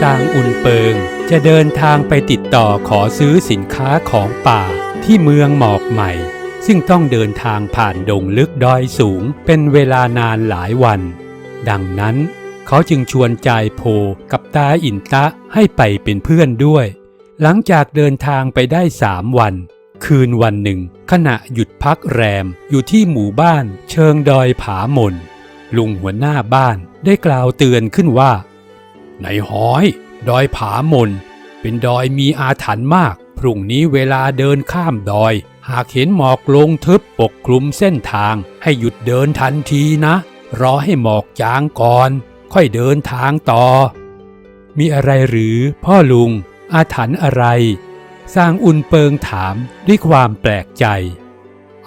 ซางอุนเปิง จะเดินทางไปติดต่อขอซื้อสินค้าของป่าที่เมืองหมอกใหม่ ซึ่งต้องเดินทางผ่านดงลึกดอยสูงเป็นเวลานานหลายวัน ดังนั้น เขาจึงชวนจายโพกับตาอินตะให้ไปเป็นเพื่อนด้วย หลังจากเดินทางไปได้สามวัน คืนวันหนึ่ง ขณะหยุดพักแรมอยู่ที่หมู่บ้านเชิงดอยผาหมนลุงหัวหน้าบ้านได้กล่าวเตือนขึ้นว่า ในห้อย ดอยผาหมน เป็นดอยมีอาถรรพ์มาก พรุ่งนี้เวลาเดินข้ามดอย หากเห็นหมอกลงทึบปกคลุมเส้นทาง ให้หยุดเดินทันทีนะ รอให้หมอกจางก่อน ค่อยเดินทางต่อ มีอะไรหรือพ่อลุง อาถรรพ์อะไร สร้างอุ่นเปิงถามด้วยความแปลกใจ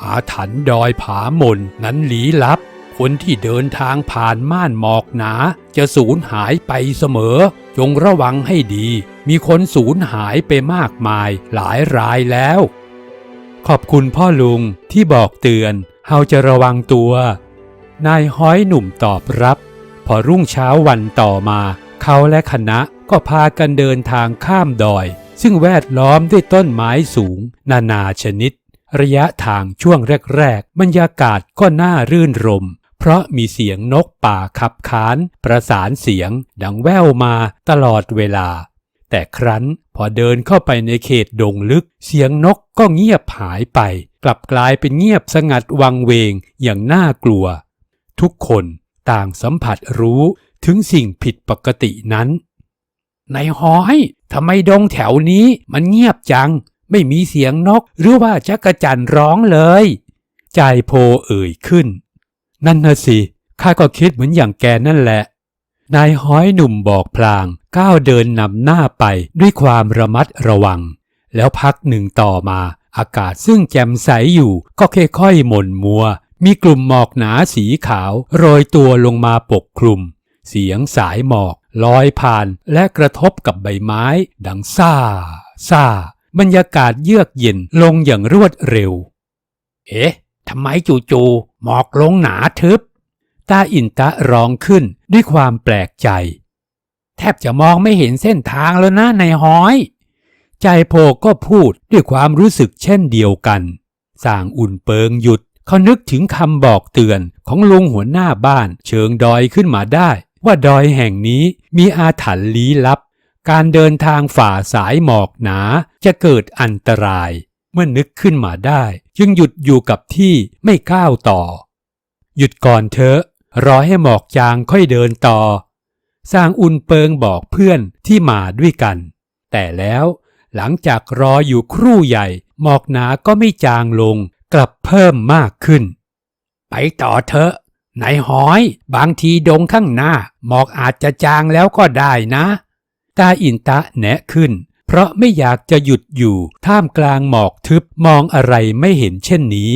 อาถรรพ์ดอยผาหมนนั้นลี้ลับ คนที่เดินทางผ่านม่านหมอกหนา จะสูญหายไปเสมอ จงระวังให้ดี มีคนสูญหายไปมากมายหลายรายแล้ว ขอบคุณพ่อลุงที่บอกเตือนเฮาจะระวังตัว นายห้อยหนุ่มตอบรับ พอรุ่งเช้าวันต่อมา เขาและคณะก็พากันเดินทางข้ามดอย ซึ่งแวดล้อมด้วยต้นไม้สูง นานาชนิดระยะทางช่วงแรก ๆ บรรยากาศก็น่ารื่นรม เพราะมีเสียงนกป่าขับขานประสานเสียงดังแว่วมาตลอดเวลา แต่ครั้นพอเดินเข้าไปในเขตดงลึก เสียงนกก็เงียบหายไป กลับกลายเป็นเงียบสงัดวังเวงอย่างน่ากลัว ทุกคนต่างสัมผัสรู้ถึงสิ่งผิดปกตินั้น ในหอยทำไมดงแถวนี้มันเงียบจัง ไม่มีเสียงนกหรือว่าจักระจันร้องเลย ใจโพเอ่ยขึ้น นั่นน่ะสิ ข้าก็คิดเหมือนอย่างแกนั่นแหละ นายห้อยหนุ่มบอกพลาง ก้าวเดินนำหน้าไปด้วยความระมัดระวัง แล้วพักหนึ่งต่อมา อากาศซึ่งแจ่มใสอยู่ ก็ค่อยๆหม่นมัว มีกลุ่มหมอกหนาสีขาว โรยตัวลงมาปกคลุม เสียงสายหมอกลอยผ่านและกระทบกับใบไม้ ดังซ่าซ่าบรรยากาศเยือกเย็นลงอย่างรวดเร็ว เอ๊ะ ทำไมจู่ๆหมอกลงหนาทึบ ตาอินตะร้องขึ้นด้วยความแปลกใจ แทบจะมองไม่เห็นเส้นทางแล้วนะในห้อย ใจโพก็พูดด้วยความรู้สึกเช่นเดียวกันสร้างอุ่นเปิงหยุดเขานึกถึงคำบอกเตือนของลุงหัวหน้าบ้านเชิงดอยขึ้นมาได้ ว่าดอยแห่งนี้มีอาถรรพ์ลี้ลับ การเดินทางฝ่าสายหมอกหนาจะเกิดอันตราย เมื่อนึกขึ้นมาได้ จึงหยุดอยู่กับที่ไม่ก้าวต่อ หยุดก่อนเถอะ รอให้หมอกจางค่อยเดินต่อ สร้างอุนเปิงบอกเพื่อนที่มาด้วยกัน แต่แล้วหลังจากรออยู่ครู่ใหญ่ หมอกหนาก็ไม่จางลง กลับเพิ่มมากขึ้น ไปต่อเถอะนายหอย บางทีดงข้างหน้า หมอกอาจจะจางแล้วก็ได้นะ ตาอินตะแนะขึ้น เพราะไม่อยากจะหยุดอยู่ท่ามกลางหมอกทึบมองอะไรไม่เห็นเช่นนี้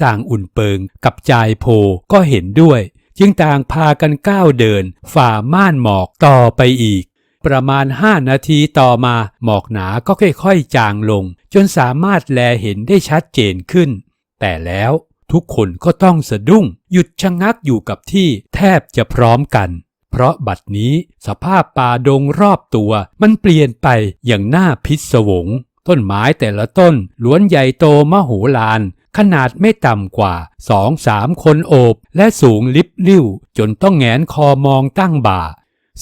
สร้างอุ่นเปิงกับจายโพก็เห็นด้วย จึงต่างพากันก้าวเดิน ฝ่าม่านหมอกต่อไปอีก ประมาณห้านาทีต่อมาหมอกหนาก็ค่อยๆจางลง จนสามารถแลเห็นได้ชัดเจนขึ้น แต่แล้วทุกคนก็ต้องสะดุ้ง หยุดชะงักอยู่กับที่แทบจะพร้อมกัน เพราะบัดนี้สภาพป่าดงรอบตัวมันเปลี่ยนไปอย่างน่าพิศวง ต้นไม้แต่ละต้นล้วนใหญ่โตมโหฬารขนาดไม่ต่ำกว่าสองสามคนโอบ และสูงลิบลิ่ว จนต้องแงนคอมองตั้งบ่า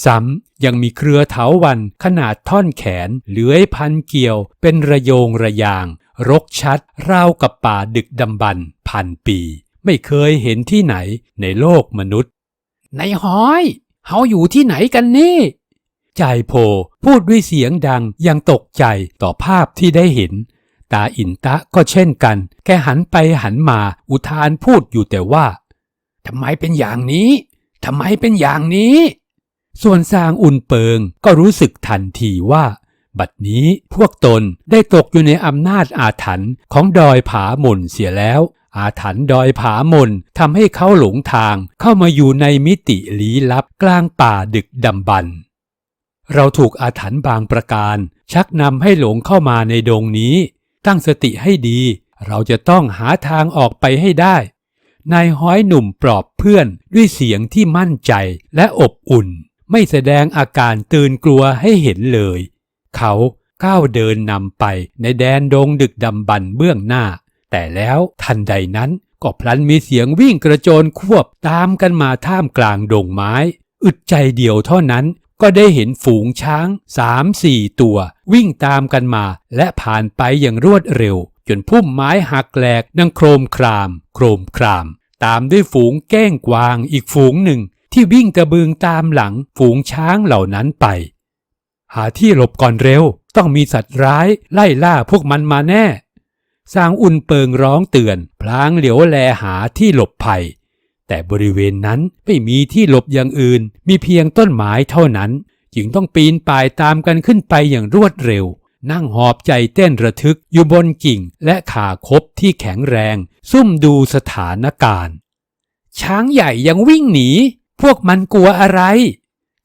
ซ้ำยังมีเครือเถาวันขนาดท่อนแขนเลื้อยพันเกี่ยวเป็นระโยงระยาง รกชัดราวกับป่าดึกดำบรรพ์พันปี ไม่เคยเห็นที่ไหนในโลกมนุษย์ ในห้อย เฮาอยู่ที่ไหนกันนี่จายโพพูดด้วยเสียงดังยังตกใจต่อภาพที่ได้เห็น ตาอินตะก็เช่นกัน แกหันไปหันมาอุทานพูดอยู่แต่ว่าทำไมเป็นอย่างนี้ทำไมเป็นอย่างนี้ ส่วนซางอุ่นเปิงก็รู้สึกทันทีว่า บัดนี้พวกตนได้ตกอยู่ในอำนาจอาถรรพ์ของดอยผาหม่นเสียแล้ว อาถรรพ์ดอยผาหม่นทำให้เขาหลงทางเข้ามาอยู่ในมิติลี้ลับกลางป่าดึกดำบรรพ์เราถูกอาถรรพ์บางประการ ชักนำให้หลงเข้ามาในดงนี้ ตั้งสติให้ดี เราจะต้องหาทางออกไปให้ได้ นายห้อยหนุ่มปลอบเพื่อนด้วยเสียงที่มั่นใจและอบอุ่น ไม่แสดงอาการตื่นกลัวให้เห็นเลย เขาก้าวเดินนำไปในแดนดงดึกดำบรรพ์เบื้องหน้า แต่แล้วทันใดนั้นก็พลันมีเสียงวิ่งกระโจนควบตามกันมาท่ามกลางดงไม้ อึดใจเดียวเท่านั้นก็ได้เห็นฝูงช้างสามสี่ตัว วิ่งตามกันมา และผ่านไปอย่างรวดเร็ว จนพุ่มไม้หักแหลกดังโครมคราม โครมคราม ตามด้วยฝูงแก้งกวางอีกฝูงหนึ่ง ที่วิ่งตะบึงตามหลังฝูงช้างเหล่านั้นไป หาที่หลบก่อนเร็ว ต้องมีสัตว์ร้ายไล่ล่าพวกมันมาแน่ สร้างอุ่นเปิงร้องเตือน พลางเหลียวแลหาที่หลบภัย แต่บริเวณนั้นไม่มีที่หลบอย่างอื่น มีเพียงต้นไม้เท่านั้น จึงต้องปีนป่ายตามกันขึ้นไปอย่างรวดเร็ว นั่งหอบใจเต้นระทึกอยู่บนกิ่งและขาคบที่แข็งแรง ซุ่มดูสถานการณ์ ช้างใหญ่ยังวิ่งหนี พวกมันกลัวอะไร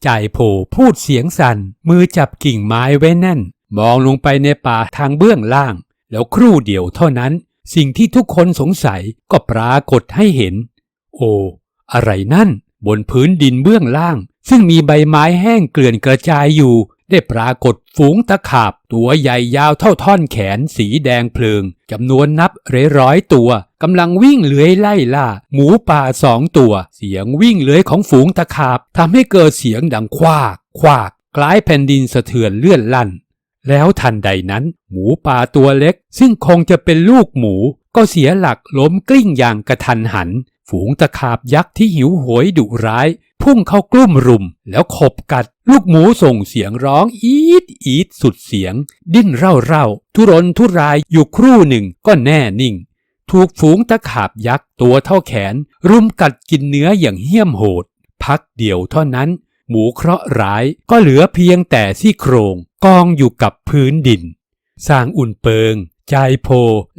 จ่ายโผพูดเสียงสัน่นมือจับกิ่งไม้ไว้แน่น มองลงไปในป่าทางเบื้องล่าง แล้วครู่เดียวเท่านั้น สิ่งที่ทุกคนสงสัยก็ปรากฏให้เห็น โอ้ อะไรนั่น บนพื้นดินเบื้องล่าง ซึ่งมีใบไม้แห้งเกลื่อนกระจายอยู่ ได้ปรากฏฝูงตะขาบ ตัวใหญ่ยาวเท่าท่อนแขนสีแดงเพลิงจำนวนนับร้อยๆตัวกำลังวิ่งเลื้อยไล่ล่า หมูป่าสองตัว เสียงวิ่งเลื้อยของฝูงตะขาบทำให้เกิดเสียงดังควาก ควากคล้ายแผ่นดินสะเทือนเลื่อนลั่น แล้วทันใดนั้น หมูป่าตัวเล็ก ซึ่งคงจะเป็นลูกหมู ก็เสียหลักล้มกลิ้งอย่างกระทันหัน ฝูงตะขาบยักษ์ที่หิวโหยดุร้าย พุ่งเข้ากลุ่มรุม แล้วขบกัด ลูกหมูส่งเสียงร้องอีดอีดสุดเสียง ดิ้นเร่าเร่าทุรนทุรายอยู่ครู่หนึ่งก็แน่นิ่ง ถูกฝูงตะขาบยักษ์ตัวเท่าแขน รุมกัดกินเนื้ออย่างเหี้ยมโหด พักเดียวเท่านั้น หมูเคราะห์ร้ายก็เหลือเพียงแต่ซี่โครง กองอยู่กับพื้นดิน สร้างอุ่นเปิง ใจโพ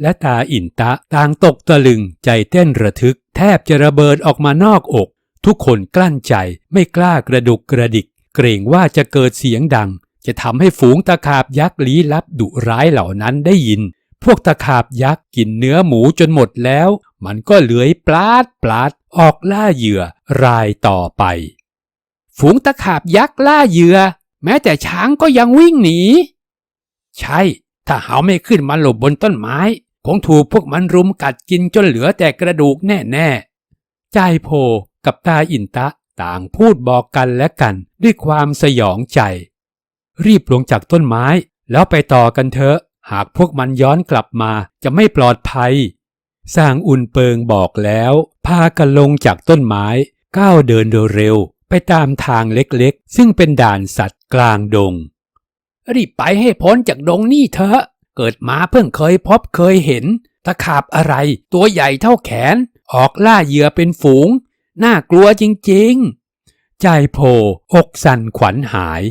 และตาอินตะต่างตกตะลึงใจเต้นระทึก แทบจะระเบิดออกมานอกอก ทุกคนกลั้นใจไม่กล้ากระดุกกระดิก เกรงว่าจะเกิดเสียงดัง จะทำให้ฝูงตะขาบยักษ์ลี้ลับดุร้ายเหล่านั้นได้ยิน พวกตะขาบยักษ์กินเนื้อหมูจนหมดแล้ว มันก็เลื้อยปลาดปลาดออกล่าเหยื่อรายต่อไป ฝูงตะขาบยักษ์ล่าเหยื่อ แม้แต่ช้างก็ยังวิ่งหนี ใช่ ถ้าเขาไม่ขึ้นมาหลบบนต้นไม้ คงถูกพวกมันรุมกัดกินจนเหลือแต่กระดูกแน่ๆ ใจโพกับตาอินตะต่างพูดบอกกันและกันด้วยความสยองใจ รีบลงจากต้นไม้ แล้วไปต่อกันเถอะ หากพวกมันย้อนกลับมาจะไม่ปลอดภัยสร้างอุ่นเปิงบอกแล้ว พากันลงจากต้นไม้ ก้าวเดินเร็วๆไปตามทางเล็กๆ ซึ่งเป็นด่านสัตว์ กลางดง รีบไปให้พ้นจากดงนี่เถอะ เกิดมาเพิ่งเคยพบเคยเห็น ตะขาบอะไร ตัวใหญ่เท่าแขน ออกล่าเหยื่อเป็นฝูง น่ากลัวจริงๆ ใจโพอกสั่นขวัญหาย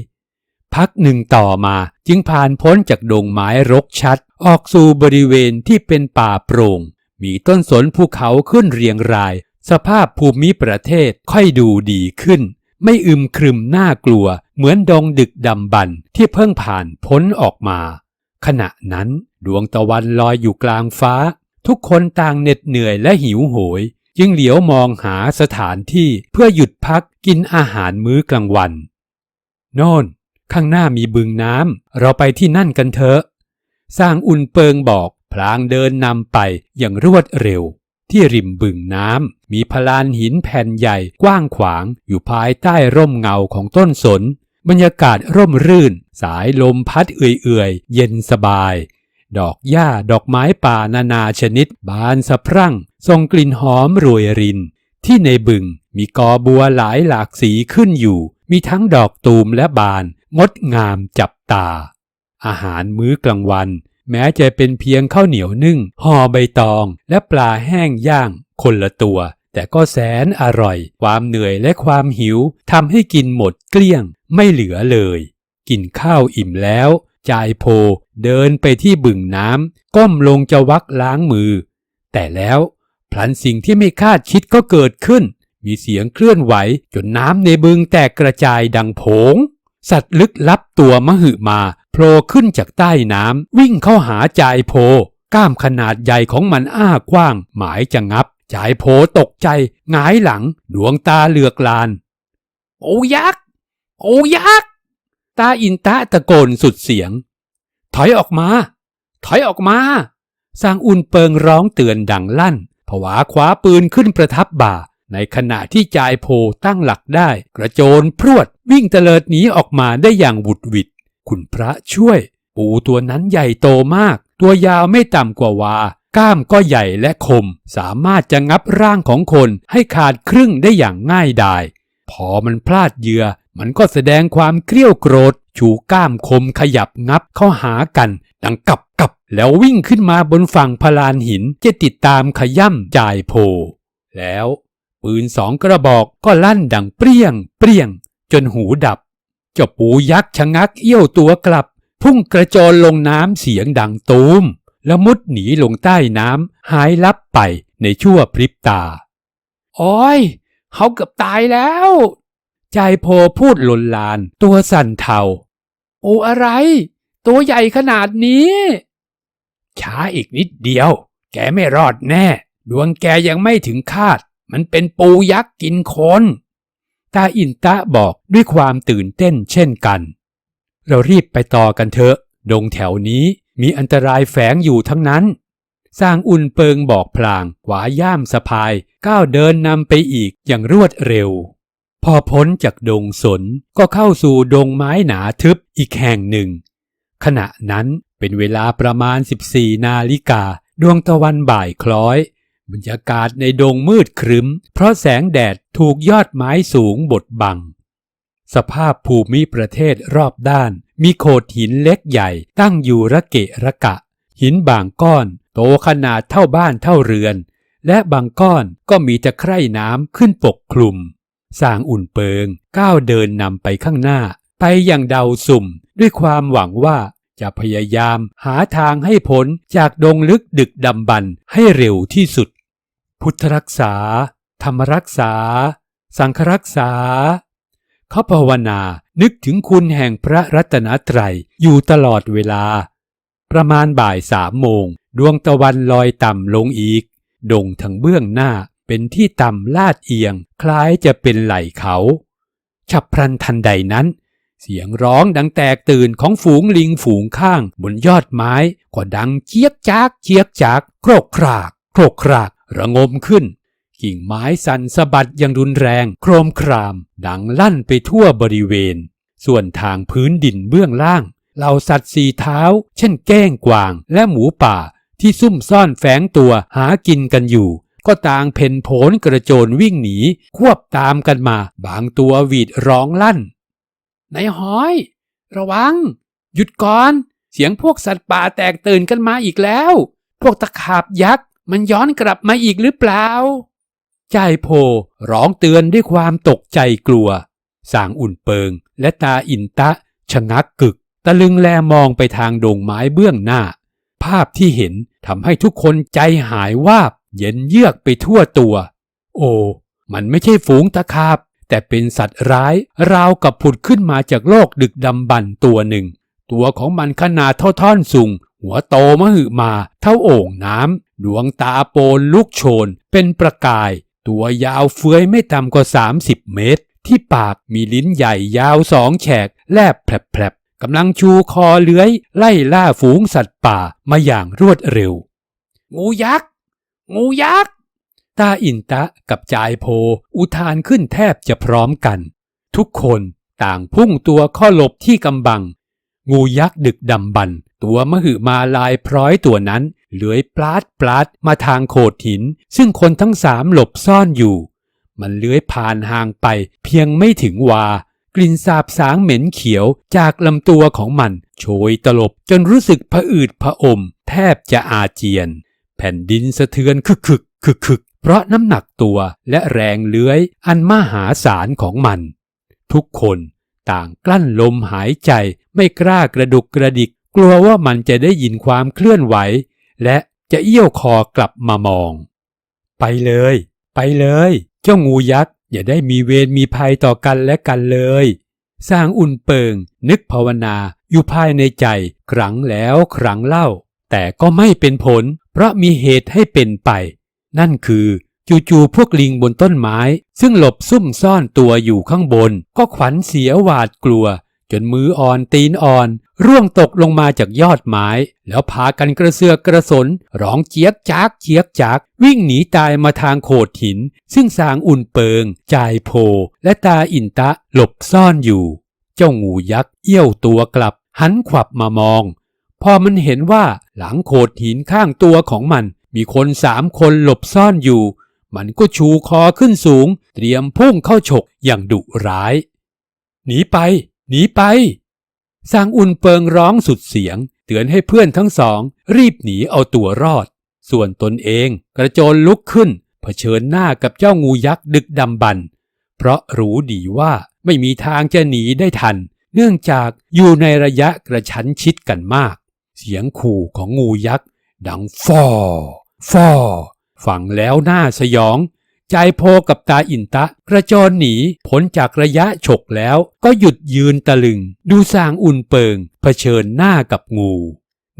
พักหนึ่งต่อมาจึงผ่านพ้นจากดงไม้รกชัด ออกสู่บริเวณที่เป็นป่าโปร่ง มีต้นสนภูเขาขึ้นเรียงราย สภาพภูมิประเทศค่อยดูดีขึ้น ไม่อึมครึมน่ากลัว เหมือนดงดึกดำบรรที่เพิ่งผ่านพ้นออกมา ขณะนั้นดวงตะวันลอยอยู่กลางฟ้า ทุกคนต่างเหน็ดเหนื่อยและหิวโหย จึงเหลียวมองหาสถานที่เพื่อหยุดพักกินอาหารมื้อกลางวัน โน่น ข้างหน้ามีบึงน้ำเราไปที่นั่นกันเถอะ สร้างอุ่นเปิงบอกพลางเดินนำไปอย่างรวดเร็ว ที่ริมบึงน้ำ มีพลานหินแผ่นใหญ่กว้างขวางอยู่ภายใต้ร่มเงาของต้นสน บรรยากาศร่มรื่น สายลมพัดเอื่อยๆ เย็นสบาย ดอกหญ้าดอกไม้ป่านานาชนิด บานสะพรั่งส่งกลิ่นหอมรวยริน ที่ในบึงมีกอบัวหลายหลากสีขึ้นอยู่ มีทั้งดอกตูมและบาน งดงามจับตา อาหารมื้อกลางวัน แม้จะเป็นเพียงข้าวเหนียวนึ่งห่อใบตอง และปลาแห้งย่าง คนละตัว แต่ก็แสนอร่อย ความเหนื่อยและความหิวทำให้กินหมดเกลี้ยง ไม่เหลือเลย กินข้าวอิ่มแล้วจายโพเดินไปที่บึงน้ำก้มลงจะวักล้างมือ แต่แล้วพลันสิ่งที่ไม่คาดคิดก็เกิดขึ้น มีเสียงเคลื่อนไหวจนน้ำในบึงแตกกระจายดังโผง สัตว์ลึกลับตัวมหึมาโผล่ขึ้นจากใต้น้ำวิ่งเข้าหาจายโพ ก้ามขนาดใหญ่ของมันอ้ากว้าง หมายจะงับ จายโพตกใจหงายหลัง ดวงตาเหลือกลาน โอ้ยักษ์ โอ้ยักษ์ ตาอินตะตะโกนสุดเสียง ถอยออกมา ถอยออกมาสร้างอุ่นเปิงร้องเตือนดังลั่น ผวาคว้าปืนขึ้นประทับบ่า ในขณะที่จายโพตั้งหลักได้ กระโจนพรวดวิ่งเตลิดหนีออกมาได้อย่างหวุดวิดคุณพระช่วย ปูตัวนั้นใหญ่โตมาก ตัวยาวไม่ต่ำกว่าวา ก้ามก็ใหญ่และคม สามารถจะงับร่างของคนให้ขาดครึ่งได้อย่างง่ายดาย พอมันพลาดเหยื่อ มันก็แสดงความเกรี้ยวโกรธ ชูก้ามคมขยับงับเข้าหากัน ดังกับกับแล้ววิ่งขึ้นมาบนฝั่งพลานหินจะติดตามขย่ำจ่ายโพ แล้ว ปืนสองกระบอกก็ลั่นดังเปรี้ยง เปรี้ยง จนหูดับเจ้าปูยักษ์ชะงักเอี้ยวตัวกลับ พุ่งกระโจนลงน้ำเสียงดังตูม แล้วมุดหนีลงใต้น้ำหายลับไปในชั่วพริบตาโอ้ยเขาเกือบตายแล้ว ใจายโพพูดหลนลาน ตัวสั่นเทา โอ้อะไร ตัวใหญ่ขนาดนี้ ช้าอีกนิดเดียว แกไม่รอดแน่ ดวงแกยังไม่ถึงคาด มันเป็นปูยักษ์กินคนตาอินตะบอกด้วยความตื่นเต้นเช่นกัน เรารีบไปต่อกันเถอะ ดงแถวนี้มีอันตรายแฝงอยู่ทั้งนั้น สร้างอุ่นเปิงบอกพลางขวาย่ามสะพายก้าวเดินนำไปอีกอย่างรวดเร็ว พอพ้นจากดงสนก็เข้าสู่ดงไม้หนาทึบอีกแห่งหนึ่ง ขณะนั้นเป็นเวลาประมาณ 14 นาฬิกาดวงตะวันบ่ายคล้อย บรรยากาศในดงมืดครึ้ม เพราะแสงแดดถูกยอดไม้สูงบดบัง สภาพภูมิประเทศรอบด้าน มีโขดหินเล็กใหญ่ตั้งอยู่ระเกะระกะ หินบางก้อน โตขนาดเท่าบ้านเท่าเรือน และบางก้อนก็มีตะไคร่น้ำขึ้นปกคลุมสางอุ่นเปิงก้าวเดินนำไปข้างหน้า ไปอย่างเดาสุ่ม ด้วยความหวังว่าจะพยายามหาทางให้พ้นจากดงลึกดึกดำบรรพ์ให้เร็วที่สุด พุทธรักษา ธรรมรักษา สังฆรักษา เขาภาวนานึกถึงคุณแห่งพระรัตนตรัยอยู่ตลอดเวลา ประมาณบ่ายสามโมง ดวงตะวันลอยต่ำลงอีกดงทางเบื้องหน้าเป็นที่ต่ำลาดเอียง คล้ายจะเป็นไหล่เขา ฉับพลันทันใดนั้น เสียงร้องดังแตกตื่นของฝูงลิงฝูงข้าง บนยอดไม้ ก็ดังเจี๊ยกจากเจี๊ยกจากโครกคราก โครกคราก ระงมขึ้น กิ่งไม้สั่นสะบัดอย่างรุนแรง โครมคราม ดังลั่นไปทั่วบริเวณ ส่วนทางพื้นดินเบื้องล่างเหล่าสัตว์สี่เท้า เช่นแก้งกวางและหมูป่าที่ซุ่มซ่อนแฝงตัวหากินกันอยู่ ก็ต่างเพ่นโผนกระโจนวิ่งหนี ควบตามกันมา บางตัวหวีดร้องลั่นนายห้อย ระวัง หยุดก่อน เสียงพวกสัตว์ป่าแตกตื่นกันมาอีกแล้ว พวกตะขาบยักษ์ มันย้อนกลับมาอีกหรือเปล่าจ่ายโพร้องเตือนด้วยความตกใจกลัว สางอุ่นเปิง และตาอินตะ ชะงักกึก ตะลึงแลมองไปทางดงไม้เบื้องหน้า ภาพที่เห็นทำให้ทุกคนใจหายวาบ เย็นเยือกไปทั่วตัว โอ้ มันไม่ใช่ฝูงตะขาบ แต่เป็นสัตว์ร้าย ราวกับผุดขึ้นมาจากโลกดึกดำบรรพ์ตัวหนึ่ง ตัวของมันขนาดเท่าท่อนสูงหัวโตมหึมา เท่าโอ่งน้ำ ดวงตาโปนลุกโชน เป็นประกาย ตัวยาวเฟื้อยไม่ต่ำกว่า 30 เมตร ที่ปากมีลิ้นใหญ่ยาวสองแฉก แลบแผลบกำลังชูคอเลื้อย ไล่ล่าฝูงสัตว์ป่ามาอย่างรวดเร็ว งูยักษ์ งูยักษ์ ตาอินตะกับจายโพ อุทานขึ้นแทบจะพร้อมกัน ทุกคนต่างพุ่งตัวข้อหลบที่กำบัง งูยักษ์ดึกดำบรร์ตัวมหึมาลายพร้อยตัวนั้น เลื้อยปลาดปลาดมาทางโขดหิน ซึ่งคนทั้งสามหลบซ่อนอยู่ มันเลื้อยผ่านห่างไปเพียงไม่ถึงวา กลิ่นสาบสางเหม็นเขียวจากลำตัวของมัน โชยตลบจนรู้สึกผะอืดผะอม แทบจะอาเจียน แผ่นดินสะเทือนคึกคึกคึกคึกเพราะน้ำหนักตัวและแรงเลื้อยอันมหาศาลของมัน ทุกคนต่างกลั้นลมหายใจไม่กล้ากระดุกกระดิก กลัวว่ามันจะได้ยินความเคลื่อนไหว และจะเอี้ยวคอกลับมามอง ไปเลย ไปเลย เจ้างูยักษ์อย่าได้มีเวรมีภัยต่อกันและกันเลย สร้างอุ่นเปิง นึกภาวนาอยู่ภายในใจครั้งแล้วครั้งเล่า แต่ก็ไม่เป็นผล เพราะมีเหตุให้เป็นไป นั่นคือจู่ๆพวกลิงบนต้นไม้ ซึ่งหลบซุ่มซ่อนตัวอยู่ข้างบน ก็ขวัญเสียหวาดกลัว จนมืออ่อนตีนอ่อน ร่วงตกลงมาจากยอดไม้ แล้วพากันกระเสือกกระสน ร้องเจี๊ยกจากเจี๊ยกจาก วิ่งหนีตายมาทางโขดหิน ซึ่งสางอุ่นเปิง จายโพ และตาอินตะหลบซ่อนอยู่ เจ้างูยักษ์เอี้ยวตัวกลับ หันขวับมามอง พอมันเห็นว่าหลังโขดหินข้างตัวของมัน มีคนสามคนหลบซ่อนอยู่ มันก็ชูคอขึ้นสูง เตรียมพุ่งเข้าฉกอย่างดุร้าย หนีไป หนีไปสร้างอุนเปิงร้องสุดเสียง เตือนให้เพื่อนทั้งสอง รีบหนีเอาตัวรอด ส่วนตนเองกระโจนลุกขึ้น เผชิญหน้ากับเจ้างูยักษ์ดึกดำบรรพ์เพราะรู้ดีว่าไม่มีทางจะหนีได้ทัน เนื่องจากอยู่ในระยะกระชั้นชิดกันมาก เสียงขู่ของงูยักษ์ ดังฟอฟอฟังแล้วหน้าสยอง ใจโพกับตาอินตะ กระโจนหนีพ้นจากระยะฉกแล้วก็หยุดยืนตะลึง ดูสางอุ่นเปิง เผชิญหน้ากับงู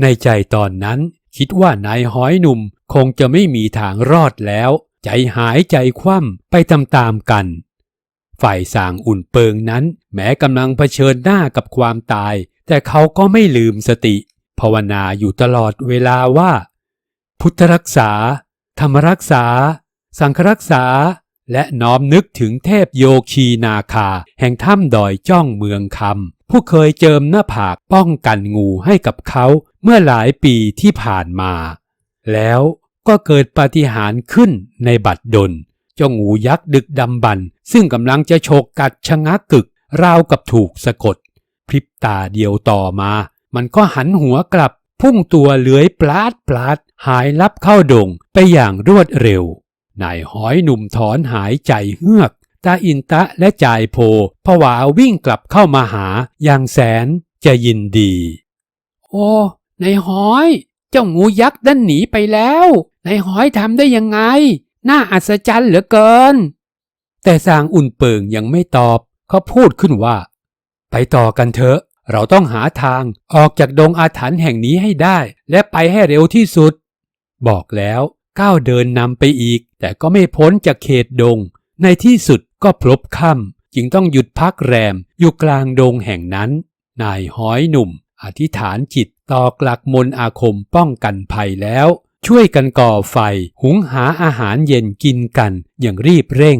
ในใจตอนนั้น คิดว่านายห้อยหนุ่มคงจะไม่มีทางรอดแล้ว ใจหายใจคว่ำไปตามๆกัน ฝ่ายสางอุ่นเปิงนั้น แม้กำลังเผชิญหน้ากับความตาย แต่เขาก็ไม่ลืมสติ ภาวนาอยู่ตลอดเวลาว่า พุทธรักษา ธรรมรักษา สังฆรักษา และน้อมนึกถึงเทพโยคีนาคา แห่งถ้ำดอยจ้องเมืองคำผู้เคยเจิมหน้าผากป้องกันงูให้กับเขาเมื่อหลายปีที่ผ่านมา แล้วก็เกิดปาฏิหาริย์ขึ้นในบัดดลเจ้างูยักษ์ดึกดำบรรซึ่งกำลังจะโฉกกัดชะงักกึก ราวกับถูกสะกด พริบตาเดียวต่อมา มันก็หันหัวกลับ พุ่งตัวเลื้อยปลาดปลาดหายลับเข้าดงไปอย่างรวดเร็ว นายห้อยหนุ่มถอนหายใจเฮือก ตาอินตะและจ่ายโพผวาวิ่งกลับเข้ามาหาอย่างแสนจะยินดี โอ้นายห้อย เจ้างูยักษ์ดันหนีไปแล้วนายห้อยทำได้ยังไง น่าอัศจรรย์เหลือเกิน แต่สางอุ่นเปิงยังไม่ตอบ เขาพูดขึ้นว่า ไปต่อกันเถอะ เราต้องหาทางออกจากดงอาถรรพ์แห่งนี้ให้ได้ และไปให้เร็วที่สุด บอกแล้ว ก้าวเดินนำไปอีก แต่ก็ไม่พ้นจากเขตดง ในที่สุดก็พลบค่ำจึงต้องหยุดพักแรมอยู่กลางดงแห่งนั้น นายห้อยหนุ่ม อธิษฐานจิตต่อกลักมนอาคมป้องกันภัยแล้ว ช่วยกันก่อไฟ หุงหาอาหารเย็นกินกันอย่างรีบเร่ง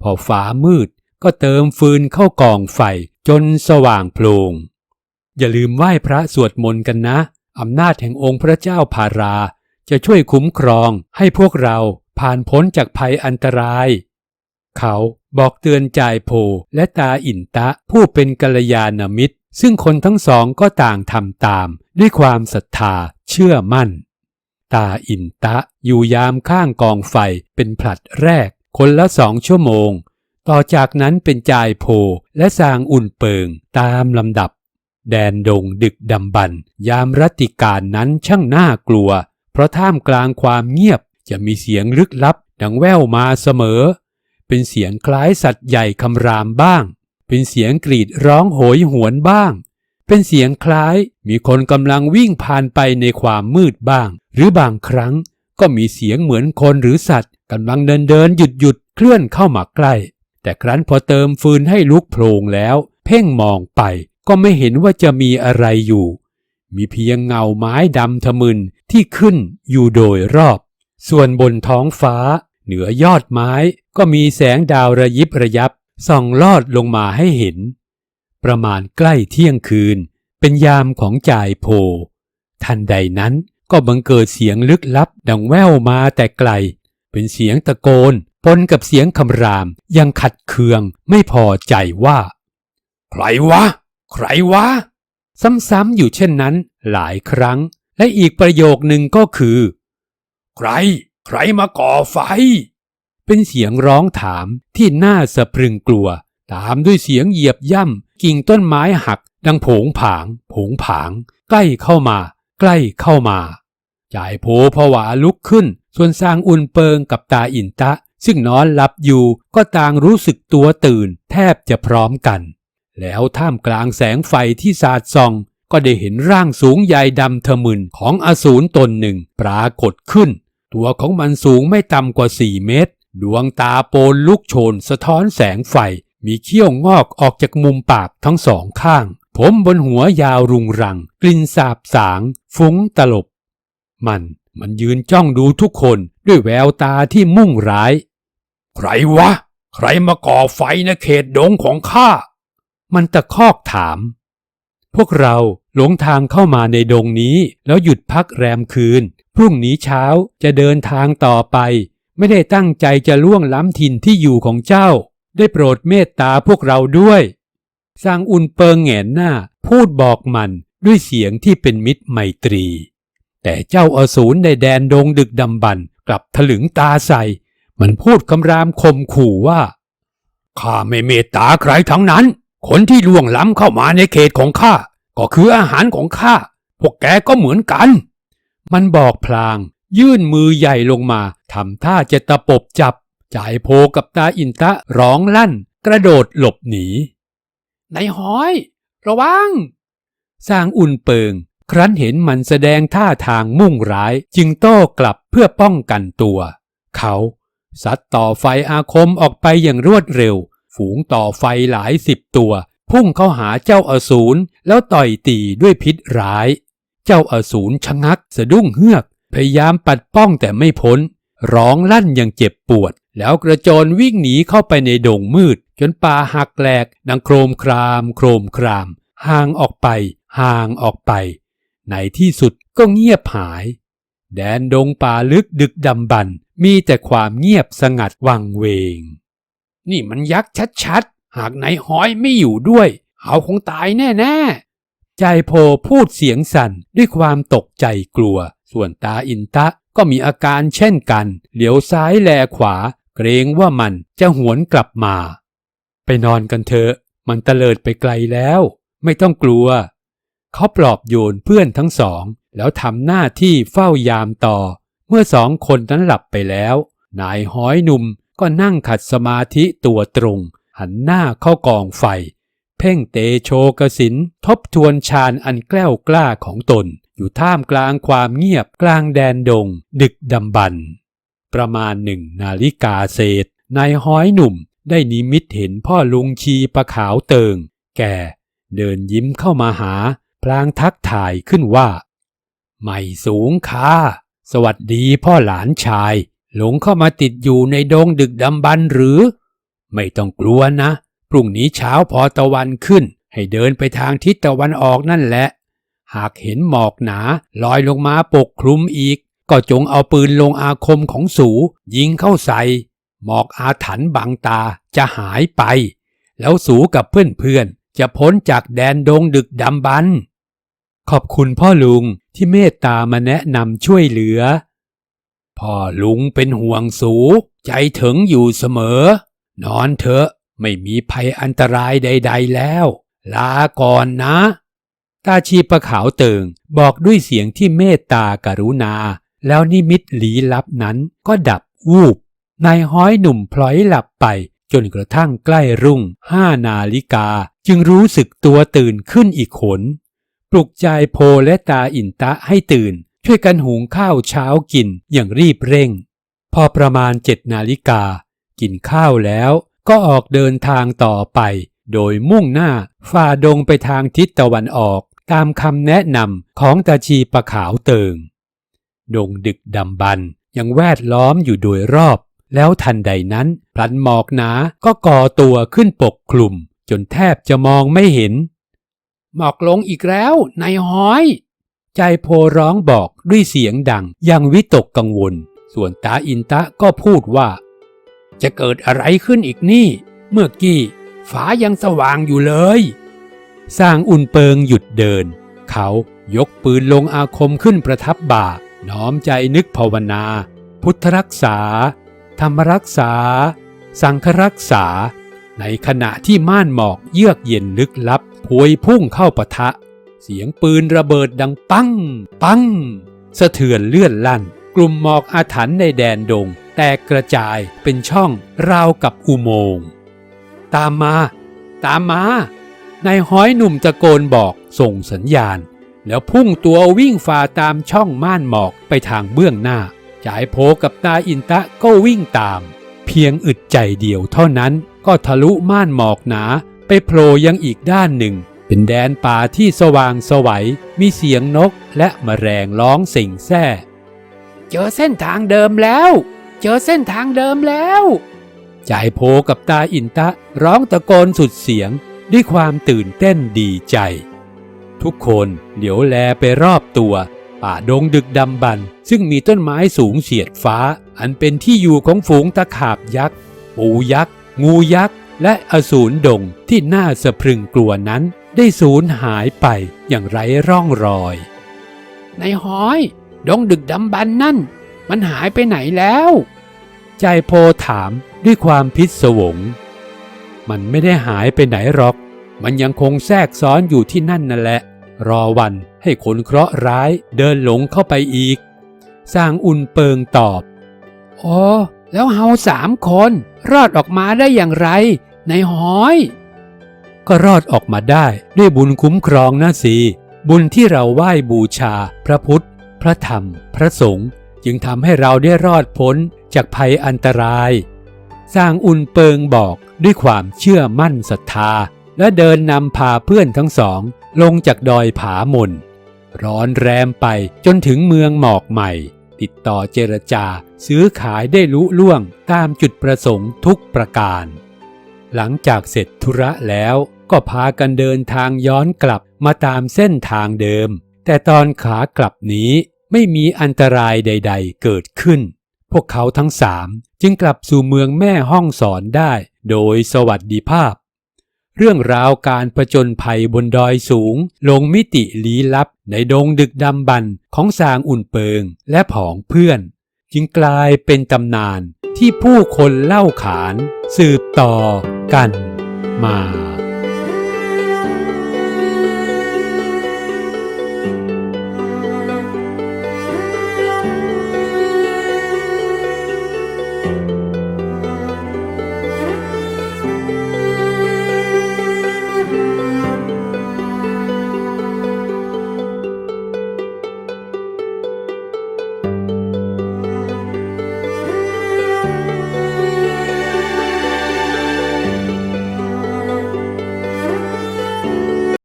พอฟ้ามืดก็เติมฟืนเข้ากองไฟจนสว่างโพลงอย่าลืมไหว้พระสวดมนต์กันนะ อำนาจแห่งองค์พระเจ้าพารา จะช่วยคุ้มครองให้พวกเราผ่านพ้นจากภัยอันตราย เขาบอกเตือนจายโพและตาอินตะผู้เป็นกัลยาณมิตร ซึ่งคนทั้งสองก็ต่างทำตาม ด้วยความศรัทธาเชื่อมั่น ตาอินตะอยู่ยามข้างกองไฟเป็นผลัดแรก คนละสองชั่วโมง ต่อจากนั้นเป็นจายโพและสางอุ่นเปิงตามลำดับ แดนดงดึกดำบรรยามรัตติการนั้นช่างน่ากลัว เพราะท่ามกลางความเงียบจะมีเสียงลึกลับดังแว่วมาเสมอ เป็นเสียงคล้ายสัตว์ใหญ่คำรามบ้าง เป็นเสียงกรีดร้องโหยหวนบ้าง เป็นเสียงคล้ายมีคนกำลังวิ่งผ่านไปในความมืดบ้าง หรือบางครั้งก็มีเสียงเหมือนคนหรือสัตว์กำลังเดินเดินหยุดหยุดเคลื่อนเข้ามาใกล้ แต่ครั้นพอเติมฟืนให้ลุกโพลงแล้ว เพ่งมองไปก็ไม่เห็นว่าจะมีอะไรอยู่ มีเพียงเงาไม้ดำทะมึน ที่ขึ้นอยู่โดยรอบ ส่วนบนท้องฟ้า เหนือยอดไม้ก็มีแสงดาวระยิบระยับส่องลอดลงมาให้เห็น ประมาณใกล้เที่ยงคืน เป็นยามของจ่ายโพ ทันใดนั้นก็บังเกิดเสียงลึกลับดังแว่วมาแต่ไกล เป็นเสียงตะโกนปนกับเสียงคำรามยังขัดเคืองไม่พอใจว่า ใครวะ ใครวะ ซ้ำๆอยู่เช่นนั้นหลายครั้ง และอีกประโยคหนึ่งก็คือ ใคร ใครมาก่อไฟ เป็นเสียงร้องถามที่น่าสะพรึงกลัว ตามด้วยเสียงเหยียบย่ำกิ่งต้นไม้หัก ดังผงผาง ผงผาง ใกล้เข้ามา ใกล้เข้ามาจ่ายโผผวาลุกขึ้น ส่วนสร้างอุ่นเปิงกับตาอินตะ ซึ่งนอนหลับอยู่ก็ต่างรู้สึกตัวตื่น แทบจะพร้อมกัน แล้วท่ามกลางแสงไฟที่สาดส่อง ก็ได้เห็นร่างสูงใหญ่ดำทะมึนของอสูรตนหนึ่งปรากฏขึ้น ตัวของมันสูงไม่ต่ำกว่าสี่เมตร ดวงตาโปนลุกโชนสะท้อนแสงไฟ มีเขี้ยวงอกออกจากมุมปากทั้งสองข้าง ผมบนหัวยาวรุงรัง กลิ่นสาบสาง ฟุ้งตลบ มันมันยืนจ้องดูทุกคนด้วยแววตาที่มุ่งร้าย ใครวะ ใครมาก่อไฟในเขตดงของข้า มันตะคอกถาม พวกเรา หลงทางเข้ามาในดงนี้ แล้วหยุดพักแรมคืน พรุ่งนี้เช้าจะเดินทางต่อไป ไม่ได้ตั้งใจจะล่วงล้ำถิ่นที่อยู่ของเจ้า ได้โปรดเมตตาพวกเราด้วยสร้างอุนเปิงแหงนหน้า พูดบอกมันด้วยเสียงที่เป็นมิตรไมตรี แต่เจ้าอสูรในแดนดงดึกดำบรรกลับถลึงตาใส่ มันพูดคำรามคมขู่ว่าข้าไม่เมตตาใครทั้งนั้น คนที่ล่วงล้ำเข้ามาในเขตของข้า ก็คืออาหารของข้า พวกแกก็เหมือนกัน มันบอกพลาง ยื่นมือใหญ่ลงมาทำท่าจะตะปบจับ จ่ายโพกับตาอินตะร้องลั่น กระโดดหลบหนีในห้อย ระวัง สร้างอุ่นเปิง ครั้นเห็นมันแสดงท่าทางมุ่งร้าย จึงโต้กลับเพื่อป้องกันตัว เขาซัดต่อไฟอาคมออกไปอย่างรวดเร็ว ฝูงต่อไฟหลายสิบตัว พุ่งเข้าหาเจ้าอสูรแล้วต่อยตีด้วยพิษร้าย เจ้าอสูรชะงักสะดุ้งเฮือก พยายามปัดป้องแต่ไม่พ้น ร้องลั่นอย่างเจ็บปวด แล้วกระโจนวิ่งหนีเข้าไปในดงมืด จนป่าหักแหลกดังโครมคราม โครมคราม ห่างออกไป ห่างออกไป ในที่สุดก็เงียบหาย แดนดงป่าลึกดึกดำบรรมีแต่ความเงียบสงัดวังเวง นี่มันยักษ์ชัด หากนายห้อยไม่อยู่ด้วย เขาคงตายแน่ๆ ใจโพพูดเสียงสั่นด้วยความตกใจกลัว ส่วนตาอินตะก็มีอาการเช่นกัน เหลียวซ้ายแลขวา เกรงว่ามันจะหวนกลับมา ไปนอนกันเถอะ มันเตลิดไปไกลแล้ว ไม่ต้องกลัว เขาปลอบโยนเพื่อนทั้งสอง แล้วทำหน้าที่เฝ้ายามต่อ เมื่อสองคนนั้นหลับไปแล้ว นายห้อยหนุ่มก็นั่งขัดสมาธิตัวตรง หันหน้าเข้ากองไฟ เพ่งเตโชกสินทบทวนฌานอันแกล้วกล้าของตน อยู่ท่ามกลางความเงียบกลางแดนดง ดึกดำบรรประมาณหนึ่งนาฬิกาเศษนายห้อยหนุ่มได้นิมิตเห็นพ่อลุงชีประขาวเติง แก่เดินยิ้มเข้ามาหา พลางทักทายขึ้นว่า ไม่สูงค่าสวัสดีพ่อหลานชาย หลงเข้ามาติดอยู่ในดงดึกดำบรรหรือ ไม่ต้องกลัวนะ พรุ่งนี้เช้าพอตะวันขึ้น ให้เดินไปทางทิศตะวันออกนั่นแหละ หากเห็นหมอกหนาลอยลงมาปกคลุมอีก ก็จงเอาปืนลงอาคมของสู ยิงเข้าใส่ หมอกอาถรรพ์บังตาจะหายไป แล้วสูกับเพื่อนๆ จะพ้นจากแดนดงดึกดำบรรขอบคุณพ่อลุงที่เมตตามาแนะนำช่วยเหลือ พ่อลุงเป็นห่วงสู ใจถึงอยู่เสมอ นอนเถอะไม่มีภัยอันตรายใด ๆ แล้ว ลาก่อนนะ ตาชีประขาวเติงบอกด้วยเสียงที่เมตตากรุณา แล้วนิมิตลี้ลับนั้นก็ดับวูบนายห้อยหนุ่มพลอยหลับไปจนกระทั่งใกล้รุ่งห้านาฬิกา จึงรู้สึกตัวตื่นขึ้นอีกขน ปลุกใจโพและตาอินตะให้ตื่น ช่วยกันหุงข้าวเช้ากินอย่างรีบเร่ง พอประมาณเจ็ดนาฬิกา กินข้าวแล้ว ก็ออกเดินทางต่อไป โดยมุ่งหน้าฝ่าดงไปทางทิศตะวันออกตามคำแนะนำของตาชีปะขาวเติง ดงดึกดำบรรยังแวดล้อมอยู่โดยรอบ แล้วทันใดนั้นพลันหมอกหนาก็ก่อตัวขึ้นปกคลุม จนแทบจะมองไม่เห็น หมอกลงอีกแล้วนายห้อย ใจโพร้องบอกด้วยเสียงดังยังวิตกกังวล ส่วนตาอินตะก็พูดว่า จะเกิดอะไรขึ้นอีกนี่ เมื่อกี้ฟ้ายังสว่างอยู่เลย สร้างอุ่นเปิงหยุดเดิน เขายกปืนลงอาคมขึ้นประทับบ่า น้อมใจนึกภาวนา พุทธรักษา ธรรมรักษา สังฆรักษา ในขณะที่ม่านหมอกเยือกเย็นลึกลับพวยพุ่งเข้าปะทะ เสียงปืนระเบิดดังปัง ปัง สะเทือนเลื่อนลั่น กลุ่มหมอกอาถรรพ์ในแดนดง แตกกระจายเป็นช่องราวกับอุโมงค์ตามมา ตามมานายห้อยหนุ่มตะโกนบอกส่งสัญญาณ แล้วพุ่งตัววิ่งฝ่าตามช่องม่านหมอกไปทางเบื้องหน้าจ่ายโพกับตาอินตะก็วิ่งตาม เพียงอึดใจเดียวเท่านั้นก็ทะลุม่านหมอกหนาไปโผล่ยังอีกด้านหนึ่ง เป็นแดนป่าที่สว่างสวัยมีเสียงนกและแมลงร้องสิ่งแซ่ เจอเส้นทางเดิมแล้ว เจอเส้นทางเดิมแล้วจ่ายโพกับตาอินตะร้องตะโกนสุดเสียงด้วยความตื่นเต้นดีใจ ทุกคนเหลียวแลไปรอบตัว ป่าดงดึกดำบรรพ์ซึ่งมีต้นไม้สูงเฉียดฟ้า อันเป็นที่อยู่ของฝูงตะขาบยักษ์ ปูยักษ์ งูยักษ์ และอสูรดงที่น่าสะพรึงกลัวนั้น ได้สูญหายไปอย่างไร้ร่องรอย ในห้อย ดงดึกดำบรรพ์นั่น มันหายไปไหนแล้ว ใจโพถามด้วยความพิศวง มันไม่ได้หายไปไหนหรอก มันยังคงแทรกซ้อนอยู่ที่นั่นนั่นแหละ รอวันให้คนเคราะห์ร้ายเดินหลงเข้าไปอีก สร้างอุ่นเปิงตอบอ๋อแล้วเฮาสามคนรอดออกมาได้อย่างไร ในหอย ก็รอดออกมาได้ด้วยบุญคุ้มครองนะสิ บุญที่เราไหว้บูชา พระพุทธ พระธรรม พระสงฆ์ จึงทำให้เราได้รอดพ้นจากภัยอันตราย สร้างอุ่นเปิงบอกด้วยความเชื่อมั่นศรัทธา และเดินนำพาเพื่อนทั้งสอง ลงจากดอยผาหมนร้อนแรมไปจนถึงเมืองหมอกใหม่ ติดต่อเจรจาซื้อขายได้ลุล่วงตามจุดประสงค์ทุกประการ หลังจากเสร็จธุระแล้วก็พากันเดินทางย้อนกลับมาตามเส้นทางเดิม แต่ตอนขากลับนี้ ไม่มีอันตรายใด ๆ เกิดขึ้น พวกเขาทั้งสามจึงกลับสู่เมืองแม่ห้องสอนได้ โดยสวัสดิภาพ เรื่องราวการประจนภัยบนดอยสูง ลงมิติลี้ลับในดงดึกดำบรรพ์ของสางอุ่นเปิงและผองเพื่อน จึงกลายเป็นตำนานที่ผู้คนเล่าขาน สืบต่อกันมา